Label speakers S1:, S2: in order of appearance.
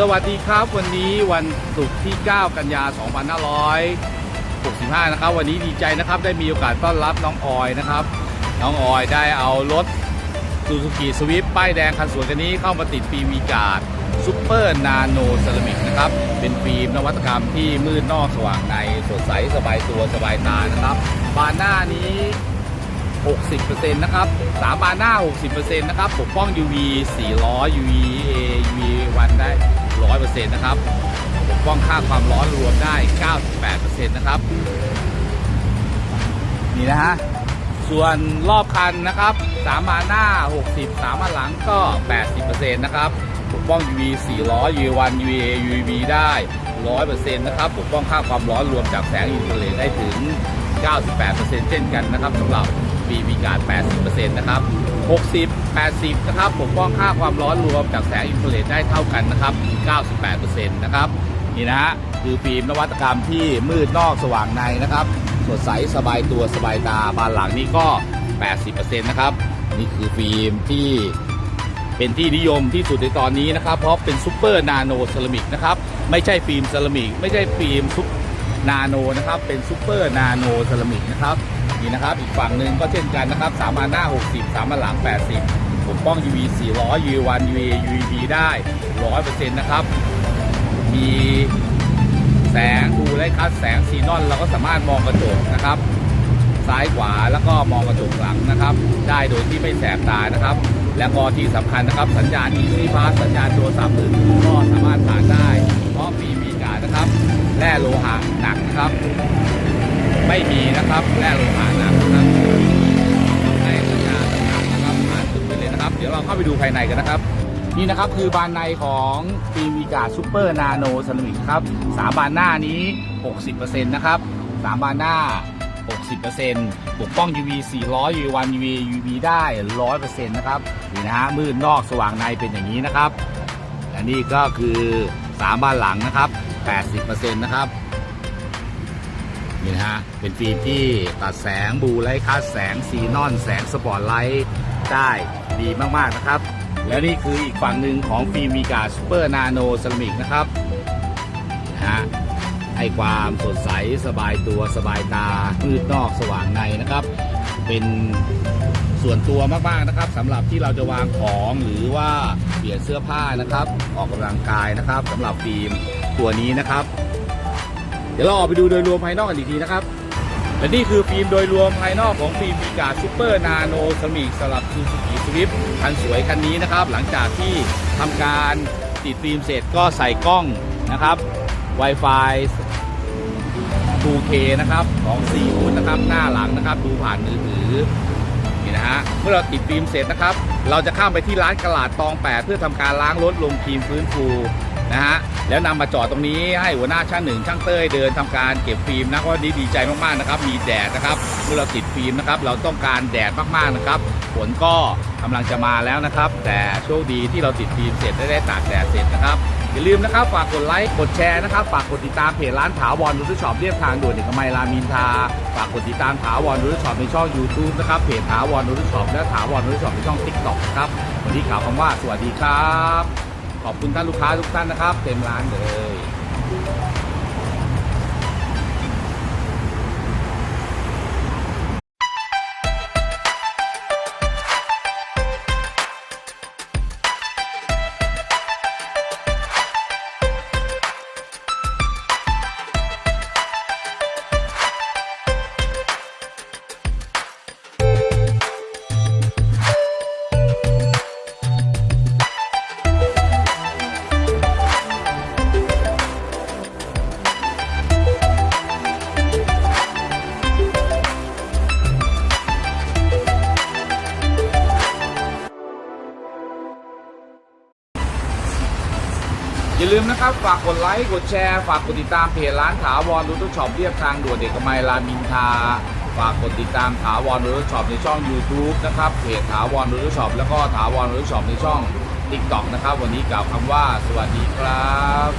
S1: สวัสดีครับวันนี้วันศุกร์ที่ 9 กันยา 2565 นะครับ วันนี้ดีใจนะครับได้มีโอกาสต้อนรับน้องออยนะครับ น้องออยได้เอารถซูซูกิสวิฟป้ายแดงคันสวยกันนี้เข้ามาติดฟิล์มวีการ์ดซูเปอร์นาโนเซรามิกนะครับ เป็นฟิล์มนวัตกรรมที่มืดนอกสว่างในสดใสสบายตัวสบายตานะครับบานหน้านี้ 60%นะครับสามบานหน้า 60%นะครับปกป้อง UV 400 UVA UV1 ได้ 100%นะครับปกป้องค่าความร้อนรวมได้ 98%นะครับ นี่นะฮะ ส่วนรอบคันนะครับสามบาหน้า 60สามบาหลังก็ 80%นะครับปกป้อง UV 400 UV1 UVA UV ได้ 100%นะครับปกป้องค่าความร้อนรวมจากแสงอินฟราเรดได้ถึง 98%เช่นกันนะครับสำหรับ BB การ์ด80%นะครับ 60 80 นะครับปกป้องค่าความร้อนรวมจากแสงอินฟราเรดได้เท่ากันนะครับ 98%นะครับนี่นะฮะคือฟิล์มนวัตกรรมที่มืดนอกสว่างในนะครับ สดใสสบายตัวสบายตาบานหลังนี่ก็ 80%นะครับนี่คือฟิล์มที่เป็นที่นิยมที่สุดในตอนนี้นะครับ เพราะเป็นซูเปอร์นาโนเซรามิกนะครับไม่ใช่ฟิล์มเซรามิกไม่ใช่ฟิล์มซุปนาโนนะครับเป็นซูเปอร์นาโนเซรามิกนะครับ นี่นะครับ อีกฝั่งหนึ่งก็เช่นกันนะครับสามอันหน้า 60สามอันหลัง 80ปกป้อง UV 400 UV1 UV UVB ได้ 100%นะครับ มีแสงดูไล่คัดแสงซีนอนเราก็สามารถมองกระจกนะครับ ซ้ายขวาแล้วก็มองกระจกหลังนะครับ ได้โดยที่ไม่แสบตานะครับ แล้วก็ที่สำคัญนะครับ สัญญาณ Easy Pass สัญญาณโทรศัพท์มือถือก็สามารถผ่านได้ เพราะมีมีการนะครับแร่โลหะหนักนะครับ นะครับแร่โลหะหนักนะครับให้สัญญาณต่างๆนะครับผ่านตึกไปเลยนะครับ เดี๋ยวเราเข้าไปดูภายในกันนะครับ นี่นะครับคือบานในของฟิล์มวีกาซูเปอร์นาโนเซรามิกครับสามบานหน้านี้ 60%นะครับสามบานหน้า 60%ปกป้อง UV 400 UV1 UV UV ได้ 100%นะครับนี่นะฮะมืดนอกสว่างในเป็นอย่างนี้นะครับ อันนี้ก็คือสามบานหลังนะครับ 80%นะครับ นี่นะฮะ เป็นฟิล์มที่ตัดแสงบูไลท์คัสแสงซีนอนแสงสปอตไลท์ได้ดีมากๆนะครับ แล้วนี่คืออีกฝั่งหนึ่งของฟิล์มวีกาซูเปอร์นาโนเซรามิกนะครับนะฮะให้ความสดใสสบายตัวสบายตามืดนอกสว่างในนะครับ เป็นส่วนตัวมากๆนะครับสำหรับที่เราจะวางของหรือว่าเปลี่ยนเสื้อผ้านะครับ ออกกำลังกายนะครับสำหรับฟิล์มตัวนี้นะครับ เดี๋ยวเราออกไปดูโดยรวมภายนอกกันอีกทีนะครับ และนี่คือฟิล์มโดยรวมภายนอกของฟิล์มวีกาซูเปอร์นาโนสมิกสำหรับซูซูกิสวิฟคันสวยคันนี้นะครับ หลังจากที่ทำการติดฟิล์มเสร็จก็ใส่กล้องนะครับ Wi-Fi 2K นะครับของ4ฟุตนะครับหน้าหลังนะครับ ดูผ่านมือถือนี่นะฮะเมื่อเราติดฟิล์มเสร็จนะครับ เราจะข้ามไปที่ร้านกระลาดตอง 8 เพื่อทำการล้างรถลงครีมฟื้นฟู นะฮะแล้วนำมาจอดตรงนี้ให้หัวหน้าช่างหนึ่งช่างเต้ยเดินทำการเก็บฟิล์มนะเพราะวันนี้ดีใจมากๆนะครับ มีแดดนะครับเมื่อเราติดฟิล์มนะครับ เราต้องการแดดมากๆนะครับฝนก็กำลังจะมาแล้วนะครับ แต่โชคดีที่เราติดฟิล์มเสร็จได้ได้ตากแดดเสร็จนะครับอย่าลืมนะครับฝากกดไลค์กดแชร์นะครับฝากกดติดตามเพจร้านถาวรดูทุกช็อปเรียบทางด่วนเอกมัยรามินทาฝากกดติดตามถาวรดูทุกช็อปในช่อง YouTube นะครับเพจถาวรดูทุกช็อปและถาวรดูทุกช็อปในช่อง TikTok นะครับวันนี้กล่าวคำว่าสวัสดีครับ ขอบคุณท่านลูกค้าทุกท่านนะครับ เต็มร้านเลย อย่าลืมนะครับ ฝากกดไลค์ กดแชร์ ฝากกดติดตามเพจร้านถาวรดูทุกช็อปเรียบทางด่วนเด็กมัยรามินทา ฝากกดติดตามถาวรดูทุกช็อปในช่อง YouTube นะครับ เพจถาวรดูทุกช็อปแล้วก็ถาวรดูทุกช็อปในช่อง TikTok นะครับ วันนี้กล่าวคำว่า สวัสดีครับ